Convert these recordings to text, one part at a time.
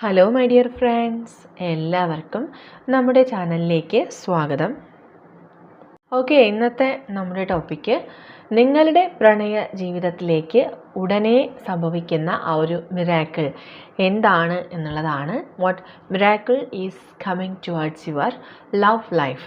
Hello my dear friends എല്ലാവർക്കും നമ്മുടെ ചാനലിലേക്ക് സ്വാഗതം. ഓക്കെ ഇന്നത്തെ നമ്മുടെ ടോപ്പിക്ക് നിങ്ങളുടെ പ്രണയ ജീവിതത്തിലേക്ക് ഉടനെ സംഭവിക്കുന്ന ആ ഒരു മിറാക്കിൾ എന്താണ് എന്നുള്ളതാണ്. What miracle is coming towards your love life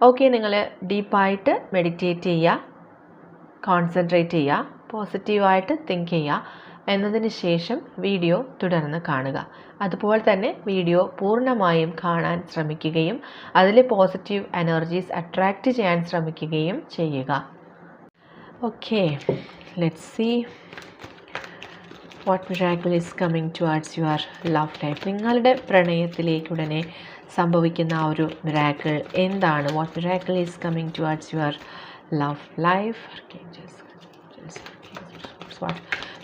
okay നിങ്ങൾ ഡീപ്പായിട്ട് മെഡിറ്റേറ്റ് ചെയ്യുക കോൺസെൻട്രേറ്റ് ചെയ്യുക പോസിറ്റീവായിട്ട് തിങ്ക് ചെയ്യുക എന്നതിന് ശേഷം വീഡിയോ തുടർന്ന് കാണുക. അതുപോലെ തന്നെ വീഡിയോ പൂർണമായും കാണാൻ ശ്രമിക്കുകയും അതിലെ പോസിറ്റീവ് എനർജീസ് അട്രാക്റ്റ് ചെയ്യാൻ ശ്രമിക്കുകയും ചെയ്യുക. Okay let see what miracle is coming towards your love life നിങ്ങളുടെ പ്രണയത്തിലേക്ക് ഉടനെ സംഭവിക്കുന്ന ആ ഒരു മിറാക്കിൾ എന്താണ്? What miracle is coming towards your love life what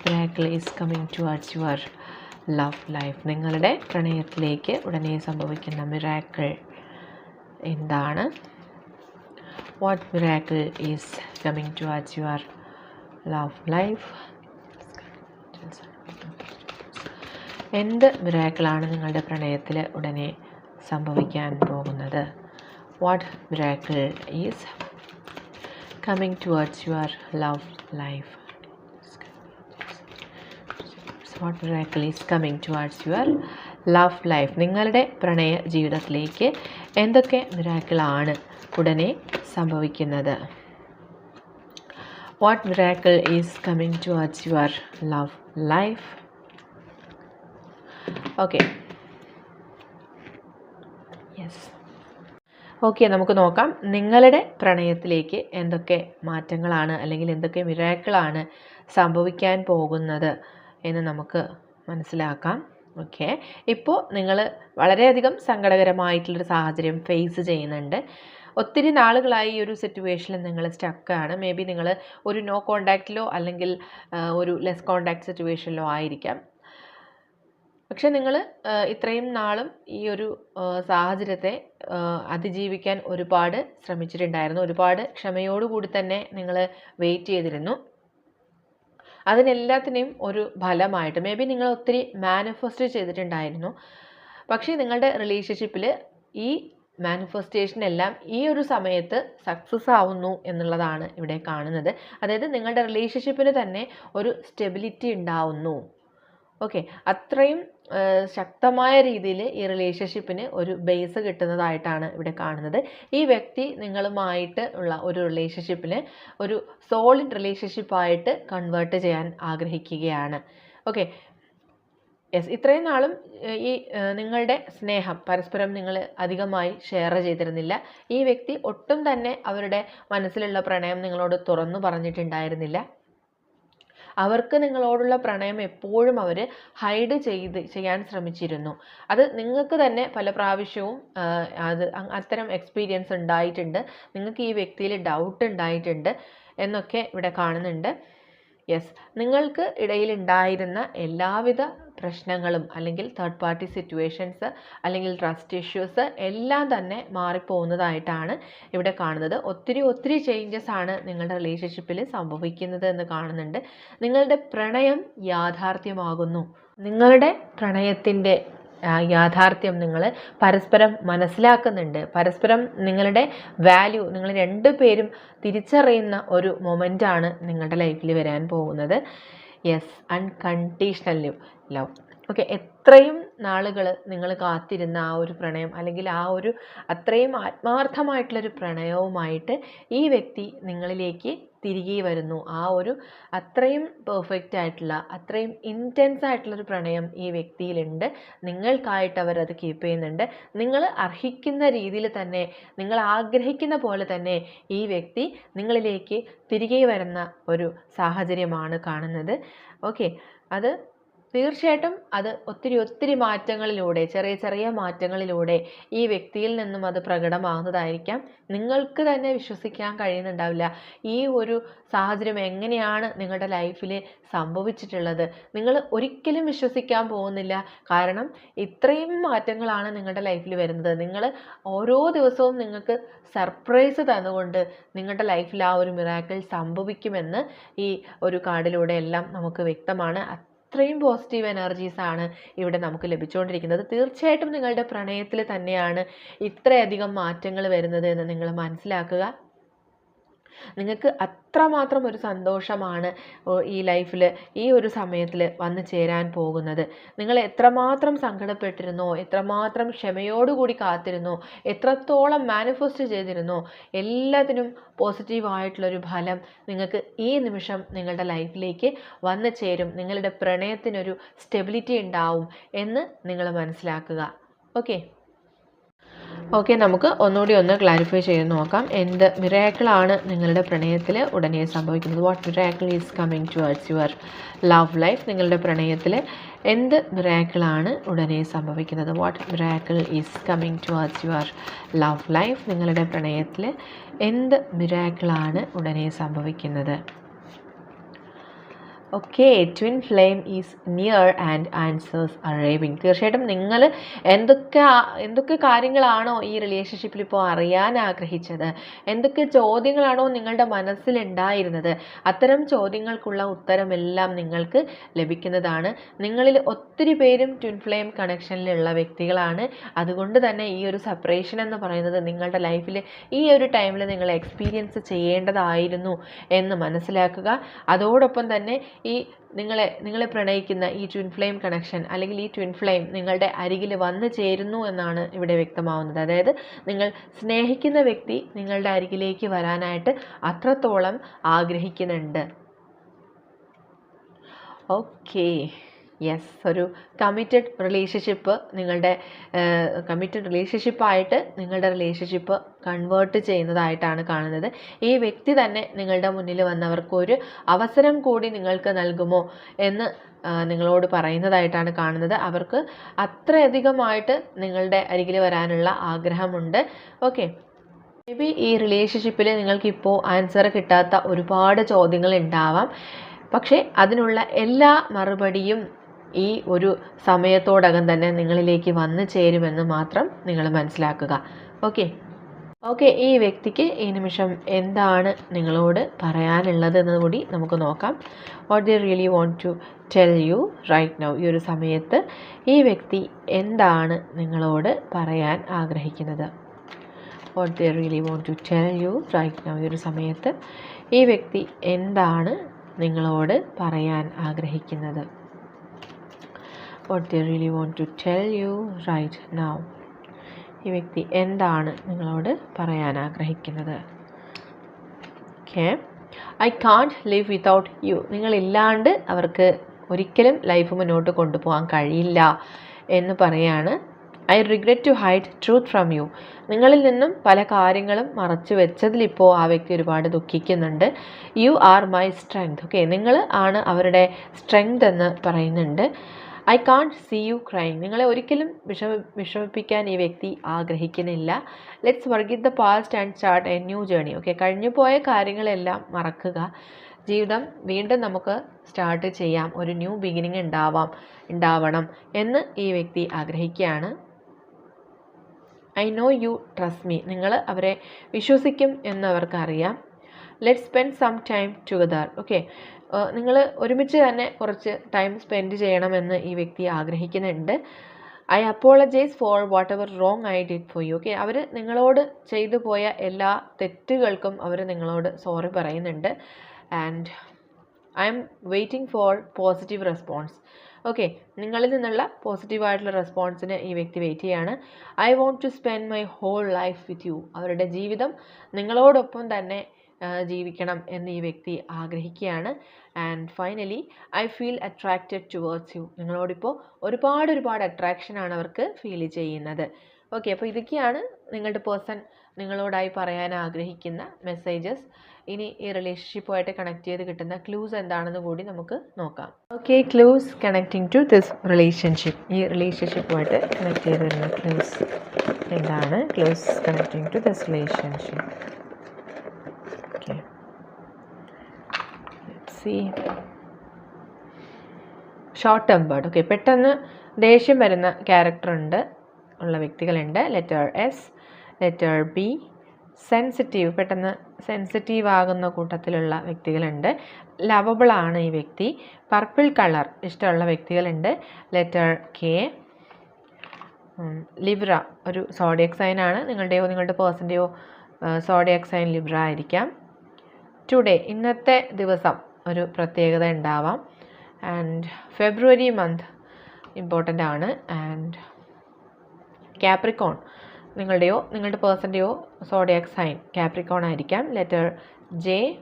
miracle is coming towards your love life നിങ്ങളുടെ പ്രണയത്തിലേക്ക് ഉടനെ സംഭവിക്കുന്ന മിറാക്കിൾ എന്താണ്? What miracle is coming towards your love life എന്ത് മിറാക്കിളാണ് നിങ്ങളുടെ പ്രണയത്തിൽ ഉടനെ സംഭവിക്കാൻ പോകുന്നത്? What miracle is coming towards your love life what miracle is coming towards your love life നിങ്ങളുടെ പ്രണയ ജീവിതത്തിലേക്ക് എന്തൊക്കെ മിറാക്കിളാണ് ഉടനെ സംഭവിക്കുന്നത്? What miracle is coming towards your love life? Okay. Yes. Okay നമുക്ക് നോക്കാം. നിങ്ങളുടെ പ്രണയത്തിലേക്ക് എന്തൊക്കെ മാറ്റങ്ങളാണ് അല്ലെങ്കിൽ എന്തൊക്കെ മിറാക്കിളാണ് സംഭവിക്കാൻ പോകുന്നത് എന്ന് നമുക്ക് മനസ്സിലാക്കാം. ഓക്കെ ഇപ്പോൾ നിങ്ങൾ വളരെയധികം സങ്കടകരമായിട്ടുള്ളൊരു സാഹചര്യം ഫേസ് ചെയ്യുന്നുണ്ട്. ഒത്തിരി നാളുകളായി ഈ ഒരു സിറ്റുവേഷനിൽ നിങ്ങൾ സ്റ്റക്കാണ് മേ ബി നിങ്ങൾ ഒരു നോ കോണ്ടാക്റ്റിലോ അല്ലെങ്കിൽ ഒരു ലെസ് കോണ്ടാക്ട് സിറ്റുവേഷനിലോ ആയിരിക്കാം. പക്ഷെ നിങ്ങൾ ഇത്രയും നാളും ഈ ഒരു സാഹചര്യത്തെ അതിജീവിക്കാൻ ഒരുപാട് ശ്രമിച്ചിട്ടുണ്ടായിരുന്നു. ഒരുപാട് ക്ഷമയോടുകൂടി തന്നെ നിങ്ങൾ വെയിറ്റ് ചെയ്തിരുന്നു. അതിനെല്ലാത്തിനെയും ഒരു ഫലമായിട്ട് മേ ബി നിങ്ങൾ ഒത്തിരി മാനിഫെസ്റ്റ് ചെയ്തിട്ടുണ്ടായിരുന്നു. പക്ഷേ നിങ്ങളുടെ റിലേഷൻഷിപ്പിൽ ഈ മാനിഫെസ്റ്റേഷൻ എല്ലാം ഈ ഒരു സമയത്ത് സക്സസ് ആവുന്നു എന്നുള്ളതാണ് ഇവിടെ കാണുന്നത്. അതായത് നിങ്ങളുടെ റിലേഷൻഷിപ്പിന് തന്നെ ഒരു സ്റ്റെബിലിറ്റി ഉണ്ടാവുന്നു. ഓക്കെ അത്രയും ശക്തമായ രീതിയിൽ ഈ റിലേഷൻഷിപ്പിന് ഒരു ബേസ് കിട്ടുന്നതായിട്ടാണ് ഇവിടെ കാണുന്നത്. ഈ വ്യക്തി നിങ്ങളുമായിട്ട് ഉള്ള ഒരു റിലേഷൻഷിപ്പിന് ഒരു സോളിഡ് റിലേഷൻഷിപ്പായിട്ട് കൺവേർട്ട് ചെയ്യാൻ ആഗ്രഹിക്കുകയാണ്. ഓക്കെ യെസ് ഇത്രയും നാളും ഈ നിങ്ങളുടെ സ്നേഹം പരസ്പരം നിങ്ങൾ അധികമായി ഷെയർ ചെയ്തിരുന്നില്ല. ഈ വ്യക്തി ഒട്ടും തന്നെ അവരുടെ മനസ്സിലുള്ള പ്രണയം നിങ്ങളോട് തുറന്നു പറഞ്ഞിട്ടുണ്ടായിരുന്നില്ല. അവർക്ക് നിങ്ങളോടുള്ള പ്രണയം എപ്പോഴും അവർ ഹൈഡ് ചെയ്ത് ചെയ്യാൻ ശ്രമിച്ചിരുന്നു. അത് നിങ്ങൾക്ക് തന്നെ പല പ്രാവശ്യവും അത് അത്തരം എക്സ്പീരിയൻസ് ഉണ്ടായിട്ടുണ്ട്. നിങ്ങൾക്ക് ഈ വ്യക്തിയിൽ ഡൗട്ട് ഉണ്ടായിട്ടുണ്ട് എന്നൊക്കെ ഇവിടെ കാണുന്നുണ്ട്. യെസ് നിങ്ങൾക്ക് ഇടയിൽ ഉണ്ടായിരുന്ന എല്ലാവിധ പ്രശ്നങ്ങളും അല്ലെങ്കിൽ തേർഡ് പാർട്ടി സിറ്റുവേഷൻസ് അല്ലെങ്കിൽ ട്രസ്റ്റ് ഇഷ്യൂസ് എല്ലാം തന്നെ മാറിപ്പോകുന്നതായിട്ടാണ് ഇവിടെ കാണുന്നത്. ഒത്തിരി ഒത്തിരി ചേഞ്ചസ് ആണ് നിങ്ങളുടെ റിലേഷൻഷിപ്പിൽ സംഭവിക്കുന്നത് എന്ന് കാണുന്നുണ്ട്. നിങ്ങളുടെ പ്രണയം യാഥാർത്ഥ്യമാകുന്നു. നിങ്ങളുടെ പ്രണയത്തിന്റെ യാഥാർത്ഥ്യം നിങ്ങൾ പരസ്പരം മനസ്സിലാക്കുന്നുണ്ട്. പരസ്പരം നിങ്ങളുടെ വാല്യൂ നിങ്ങൾ രണ്ട് പേരും തിരിച്ചറിയുന്ന ഒരു മൊമെന്റാണ് നിങ്ങളുടെ ലൈഫിൽ വരാൻ പോകുന്നത്. യെസ് അൺകണ്ടീഷണൽ ലവ് ഓക്കെ എത്രയും നാളുകൾ നിങ്ങൾ കാത്തിരുന്ന ആ ഒരു പ്രണയം അല്ലെങ്കിൽ ആ ഒരു അത്രയും ആത്മാർത്ഥമായിട്ടുള്ളൊരു പ്രണയവുമായിട്ട് ഈ വ്യക്തി നിങ്ങളിലേക്ക് തിരികെ വരുന്നു. ആ ഒരു അത്രയും പെർഫെക്റ്റ് ആയിട്ടുള്ള അത്രയും ഇന്റൻസ് ആയിട്ടുള്ളൊരു പ്രണയം ഈ വ്യക്തിയിലുണ്ട്. നിങ്ങൾക്കായിട്ട് അവരത് കീപ്പ് ചെയ്യുന്നുണ്ട്. നിങ്ങൾ അർഹിക്കുന്ന രീതിയിൽ തന്നെ നിങ്ങൾ ആഗ്രഹിക്കുന്ന പോലെ തന്നെ ഈ വ്യക്തി നിങ്ങളിലേക്ക് തിരികെ വരുന്ന ഒരു സാഹചര്യമാണ് കാണുന്നത്. ഓക്കെ അത് തീർച്ചയായിട്ടും അത് ഒത്തിരി ഒത്തിരി മാറ്റങ്ങളിലൂടെ ചെറിയ ചെറിയ മാറ്റങ്ങളിലൂടെ ഈ വ്യക്തിയിൽ നിന്നും അത് പ്രകടമാകുന്നതായിരിക്കാം. നിങ്ങൾക്ക് തന്നെ വിശ്വസിക്കാൻ കഴിയുന്നുണ്ടാവില്ല. ഈ ഒരു സാഹചര്യം എങ്ങനെയാണ് നിങ്ങളുടെ ലൈഫിൽ സംഭവിച്ചിട്ടുള്ളത്? നിങ്ങൾ ഒരിക്കലും വിശ്വസിക്കാൻ പോകുന്നില്ല. കാരണം ഇത്രയും മാറ്റങ്ങളാണ് നിങ്ങളുടെ ലൈഫിൽ വരുന്നത്. നിങ്ങൾ ഓരോ ദിവസവും നിങ്ങൾക്ക് സർപ്രൈസ് തന്നുകൊണ്ട് നിങ്ങളുടെ ലൈഫിൽ ആ ഒരു മിറാക്കിൾ സംഭവിക്കുമെന്ന് ഈ ഒരു കാർഡിലൂടെ എല്ലാം നമുക്ക് വ്യക്തമാണ്. അത്രയും പോസിറ്റീവ് എനർജീസ് ആണ് ഇവിടെ നമുക്ക് ലഭിച്ചുകൊണ്ടിരിക്കുന്നത്. തീർച്ചയായിട്ടും നിങ്ങളുടെ പ്രണയത്തിൽ തന്നെയാണ് ഇത്രയധികം മാറ്റങ്ങൾ വരുന്നത് എന്ന് നിങ്ങൾ മനസ്സിലാക്കുക. നിങ്ങൾക്ക് അത്രമാത്രം ഒരു സന്തോഷമാണ് ഈ ലൈഫിൽ ഈ ഒരു സമയത്തിൽ വന്നു ചേരാൻ പോകുന്നത്. നിങ്ങൾ എത്രമാത്രം സങ്കടപ്പെട്ടിരുന്നോ എത്രമാത്രം ക്ഷമയോടുകൂടി കാത്തിരുന്നോ എത്രത്തോളം മാനിഫെസ്റ്റ് ചെയ്തിരുന്നോ എല്ലാത്തിനും പോസിറ്റീവായിട്ടുള്ളൊരു ഫലം നിങ്ങൾക്ക് ഈ നിമിഷം നിങ്ങളുടെ ലൈഫിലേക്ക് വന്നു ചേരും. നിങ്ങളുടെ പ്രണയത്തിനൊരു സ്റ്റെബിലിറ്റി ഉണ്ടാവും എന്ന് നിങ്ങൾ മനസ്സിലാക്കുക. ഓക്കെ ഓക്കെ നമുക്ക് ഒന്നുകൂടി ഒന്ന് ക്ലാരിഫൈ ചെയ്ത് നോക്കാം. എന്ത് മിറാക്കിളാണ് നിങ്ങളുടെ പ്രണയത്തിൽ ഉടനെ സംഭവിക്കുന്നത്? What miracle is coming towards your love life നിങ്ങളുടെ പ്രണയത്തിൽ എന്ത് മിറാക്കിളാണ് ഉടനെ സംഭവിക്കുന്നത്? What miracle is coming towards your love life നിങ്ങളുടെ പ്രണയത്തിൽ എന്ത് മിറാക്കിളാണ് ഉടനെ സംഭവിക്കുന്നത്? Okay twin flame is near and answers arriving തീർച്ചയായിട്ടും നിങ്ങൾ എന്തൊക്കെ എന്തൊക്കെ കാര്യങ്ങളാണോ ഈ റിലേഷൻഷിപ്പിൽ ഇപ്പോൾ അറിയാൻ ആഗ്രഹിച്ചത്? എന്തൊക്കെ ചോദ്യങ്ങളാണോ നിങ്ങളുടെ മനസ്സിലുണ്ടായിരുന്നത് അത്തരം ചോദ്യങ്ങൾക്കുള്ള ഉത്തരമെല്ലാം നിങ്ങൾക്ക് ലഭിക്കുന്നതാണ്. നിങ്ങളിൽ ഒത്തിരി പേരും ട്വിൻ ഫ്ലെയിം കണക്ഷനിലുള്ള വ്യക്തികളാണ്. അതുകൊണ്ട് തന്നെ ഈ ഒരു സെപ്പറേഷൻ എന്ന് പറയുന്നത് നിങ്ങളുടെ ലൈഫിൽ ഈ ഒരു ടൈമിൽ നിങ്ങൾ എക്സ്പീരിയൻസ് ചെയ്യേണ്ടതായിരുന്നു എന്ന് മനസ്സിലാക്കുക. അതോടൊപ്പം തന്നെ ഈ നിങ്ങളെ നിങ്ങളെ പ്രണയിക്കുന്ന ഈ ട്വിൻ ഫ്ലെയിം കണക്ഷൻ അല്ലെങ്കിൽ ഈ ട്വിൻ ഫ്ലെയിം നിങ്ങളുടെ അരികിൽ വന്നു ചേരുന്നു എന്നാണ് ഇവിടെ വ്യക്തമാവുന്നത്. അതായത് നിങ്ങൾ സ്നേഹിക്കുന്ന വ്യക്തി നിങ്ങളുടെ അരികിലേക്ക് വരാനായിട്ട് അത്രത്തോളം ആഗ്രഹിക്കുന്നുണ്ട്. ഓക്കേ യെസ് ഒരു കമ്മിറ്റഡ് റിലേഷൻഷിപ്പ് നിങ്ങളുടെ കമ്മിറ്റഡ് റിലേഷൻഷിപ്പായിട്ട് നിങ്ങളുടെ റിലേഷൻഷിപ്പ് കൺവേർട്ട് ചെയ്യുന്നതായിട്ടാണ് കാണുന്നത്. ഈ വ്യക്തി തന്നെ നിങ്ങളുടെ മുന്നിൽ വന്നവർക്ക് ഒരു അവസരം കൂടി നിങ്ങൾക്ക് നൽകുമോ എന്ന് നിങ്ങളോട് പറയുന്നതായിട്ടാണ് കാണുന്നത്. അവർക്ക് അത്രയധികമായിട്ട് നിങ്ങളുടെ അരികിൽ വരാനുള്ള ആഗ്രഹമുണ്ട്. ഓക്കെ മേ ബി ഈ റിലേഷൻഷിപ്പിൽ നിങ്ങൾക്കിപ്പോൾ ആൻസർ കിട്ടാത്ത ഒരുപാട് ചോദ്യങ്ങൾ ഉണ്ടാവാം. പക്ഷേ അതിനുള്ള എല്ലാ മറുപടിയും ഈ ഒരു സമയത്തോടകം തന്നെ നിങ്ങളിലേക്ക് വന്നു ചേരുമെന്ന് മാത്രം നിങ്ങൾ മനസ്സിലാക്കുക. ഓക്കെ ഓക്കെ ഈ വ്യക്തിക്ക് ഈ നിമിഷം എന്താണ് നിങ്ങളോട് പറയാനുള്ളത് എന്ന് കൂടി നമുക്ക് നോക്കാം. What they really want to tell you right now ഈ ഒരു സമയത്ത് ഈ വ്യക്തി എന്താണ് നിങ്ങളോട് പറയാൻ ആഗ്രഹിക്കുന്നത്? What they really want to tell you right now ഈ ഒരു സമയത്ത് ഈ വ്യക്തി എന്താണ് നിങ്ങളോട് പറയാൻ ആഗ്രഹിക്കുന്നത്? What they really want to tell you right now ഈ വ്യക്തി എന്താണ് നിങ്ങളോട് പറയാൻ ആഗ്രഹിക്കുന്നത്? Okay I can't live without you നിങ്ങളില്ലാണ്ട് അവർക്ക് ഒരിക്കലും ലൈഫ് മുന്നോട്ട് കൊണ്ടുപോകാൻ കഴിയില്ല എന്ന് പറയാണ്. I regret to hide truth from you നിങ്ങളിൽ നിന്നും പല കാര്യങ്ങളും മറച്ചു വെച്ചതിലിപ്പോൾ ആ വ്യക്തി ഒരുപാട് ദുഃഖിക്കുന്നുണ്ട്. You are my strength okay നിങ്ങൾ ആണ് അവരുടെ സ്ട്രെങ്ത് എന്ന് പറയുന്നുണ്ട്. I can't see you cry നിങ്ങളെ ഒരിക്കലും വിഷമ വിഷമിപ്പിക്കാൻ ഈ വ്യക്തി ആഗ്രഹിക്കുന്നില്ല. Let's forget the past and start a new journey okay കഴിഞ്ഞു പോയ കാര്യങ്ങളെല്ലാം മറക്കുക. ജീവിതം വീണ്ടും നമുക്ക് സ്റ്റാർട്ട് ചെയ്യാം. ഒരു ന്യൂ ബിഗിനിങ് ഉണ്ടാവാം ഉണ്ടാവണം എന്ന് ഈ വ്യക്തി ആഗ്രഹിക്കുകയാണ്. I know you trust me നിങ്ങൾ അവരെ വിശ്വസിക്കും എന്നവർക്കറിയാം. Let spend some time together okay നിങ്ങൾ ഒരുമിച്ച് തന്നെ കുറച്ച് ടൈം സ്പെൻഡ് ചെയ്യണമെന്ന് ഈ വ്യക്തി ആഗ്രഹിക്കുന്നുണ്ട്. I apologise for what ever wrong I did for you okay അവർ നിങ്ങളോട് ചെയ്തു പോയ എല്ലാ തെറ്റുകൾക്കും അവർ നിങ്ങളോട് സോറി പറയുന്നുണ്ട്. And I'm waiting for positive response okay നിങ്ങളിൽ നിന്നുള്ള പോസിറ്റീവായിട്ടുള്ള റെസ്പോൺസിന് ഈ വ്യക്തി വെയിറ്റ് ചെയ്യാണ്. I want to spend my whole life with you അവരുടെ ജീവിതം നിങ്ങളോടൊപ്പം തന്നെ ജീവിക്കണം എന്ന് ഈ വ്യക്തി ആഗ്രഹിക്കുകയാണ്. And finally I feel attracted towards you നിങ്ങളോടിപ്പോൾ ഒരുപാട് ഒരുപാട് അട്രാക്ഷനാണ് അവർക്ക് ഫീൽ ചെയ്യുന്നത്. ഓക്കെ അപ്പോൾ ഇതൊക്കെയാണ് നിങ്ങളുടെ പേഴ്സൺ നിങ്ങളോടായി പറയാൻ ആഗ്രഹിക്കുന്ന മെസ്സേജസ് ഇനി ഈ റിലേഷൻഷിപ്പുമായിട്ട് കണക്ട് ചെയ്ത് കിട്ടുന്ന ക്ലൂസ് എന്താണെന്ന് കൂടി നമുക്ക് നോക്കാം. Okay clues connecting to this relationship ഈ റിലേഷൻഷിപ്പുമായിട്ട് കണക്ട് ചെയ്ത് വരുന്ന ക്ലൂസ് എന്താണ്? Clues connecting to this relationship okay C short tempered okay പെട്ടെന്ന് ദേഷ്യം വരുന്ന ക്യാരക്ടർ ഉണ്ട്. ഉള്ള വ്യക്തികളുണ്ട്. Letter S letter B sensitive പെട്ടെന്ന് സെൻസിറ്റീവ് ആകുന്ന കൂട്ടത്തിലുള്ള വ്യക്തികളുണ്ട്. ലവബിൾ ആണ് ഈ വ്യക്തി. പർപ്പിൾ കളർ ഇഷ്ടമുള്ള വ്യക്തികളുണ്ട്. ലെറ്റർ കെ ലിബ്ര ഒരു സോഡിയക് സൈൻ ആണ്. നിങ്ങളുടെയോ നിങ്ങളുടെ പേഴ്സന്റെയോ സോഡിയക് സൈൻ ലിബ്ര ആയിരിക്കാം. ടുഡേ ഇന്നത്തെ ദിവസം ഒരു പ്രത്യേകത ഉണ്ടാവാം. ആൻഡ് ഫെബ്രുവരി മന്ത് ഇമ്പോർട്ടന്റ് ആണ്. ആൻഡ് ക്യാപ്രിക്കോൺ നിങ്ങളുടെയോ നിങ്ങളുടെ പേഴ്സന്റെയോ സോഡിയാക് സൈൻ ക്യാപ്രിക്കോൺ ആയിരിക്കാം. Letter J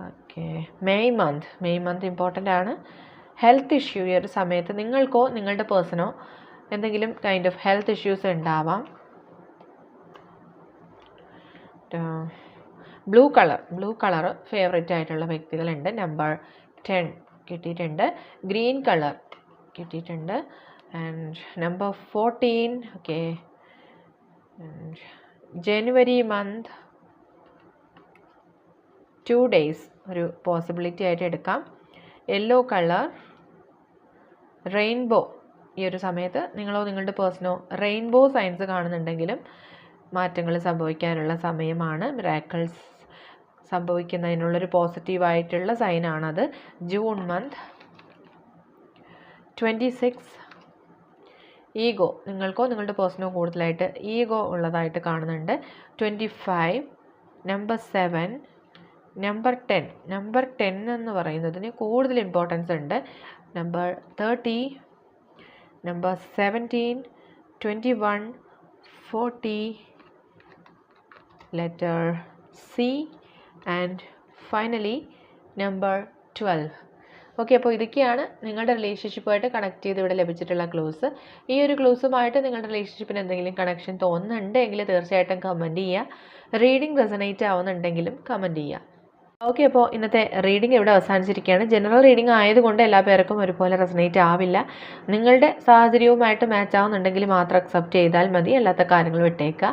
okay May month May month important ആണ്. ഹെൽത്ത് ഇഷ്യൂ ഈ ഒരു സമയത്ത് നിങ്ങൾക്കോ നിങ്ങളുടെ പേഴ്സണോ എന്തെങ്കിലും കൈൻഡ് ഓഫ് ഹെൽത്ത് ഇഷ്യൂസ് ഉണ്ടാവാം. Blue colour blue colour favourite ആയിട്ടുള്ള വ്യക്തികളുണ്ട്. നമ്പർ ടെൻ കിട്ടിയിട്ടുണ്ട്. ഗ്രീൻ കളർ കിട്ടിയിട്ടുണ്ട്. And number fourteen okay January month two days ഒരു പോസിബിലിറ്റി ആയിട്ട് എടുക്കാം. യെല്ലോ കളർ റെയിൻബോ ഈ ഒരു സമയത്ത് നിങ്ങളോ നിങ്ങളുടെ പേഴ്സണോ റെയിൻബോ സൈൻസ് കാണുന്നുണ്ടെങ്കിലും മാറ്റങ്ങൾ സംഭവിക്കാനുള്ള സമയമാണ്. മിറാക്കിൾസ് സംഭവിക്കുന്നതിനുള്ളൊരു പോസിറ്റീവായിട്ടുള്ള സൈനാണത്. June month twenty six ego നിങ്ങൾക്കോ നിങ്ങളുടെ പേഴ്സണോ കൂടുതലായിട്ട് ഈഗോ ഉള്ളതായിട്ട് കാണുന്നുണ്ട്. Twenty five number seven number ten. Number ten എന്ന് പറയുന്നതിന് കൂടുതൽ ഇമ്പോർട്ടൻസ് ഉണ്ട്. Number thirty number seventeen twenty one forty letter C. And finally number twelve okay അപ്പോൾ ഇതൊക്കെയാണ് നിങ്ങളുടെ റിലേഷൻഷിപ്പുമായിട്ട് കണക്ട് ചെയ്ത് ഇവിടെ ലഭിച്ചിട്ടുള്ള ക്ലൂസ് ഈ ഒരു ക്ലൂസുമായിട്ട് നിങ്ങളുടെ റിലേഷൻഷിപ്പിന് എന്തെങ്കിലും കണക്ഷൻ തോന്നുന്നുണ്ടെങ്കിൽ തീർച്ചയായിട്ടും കമന്റ് ചെയ്യുക. റീഡിംഗ് റെസനേറ്റ് ആവുന്നുണ്ടെങ്കിലും കമന്റ് ചെയ്യുക. ഓക്കെ അപ്പോൾ ഇന്നത്തെ റീഡിംഗ് ഇവിടെ അവസാനിച്ചിരിക്കുകയാണ്. ജനറൽ റീഡിംഗ് ആയതുകൊണ്ട് എല്ലാ പേർക്കും ഒരുപോലെ റെസനേറ്റ് ആവില്ല. നിങ്ങളുടെ സാഹചര്യവുമായിട്ട് മാച്ച് ആവുന്നുണ്ടെങ്കിൽ മാത്രം അക്സെപ്റ്റ് ചെയ്താൽ മതി. അല്ലാത്ത കാര്യങ്ങൾ വിട്ടേക്കുക.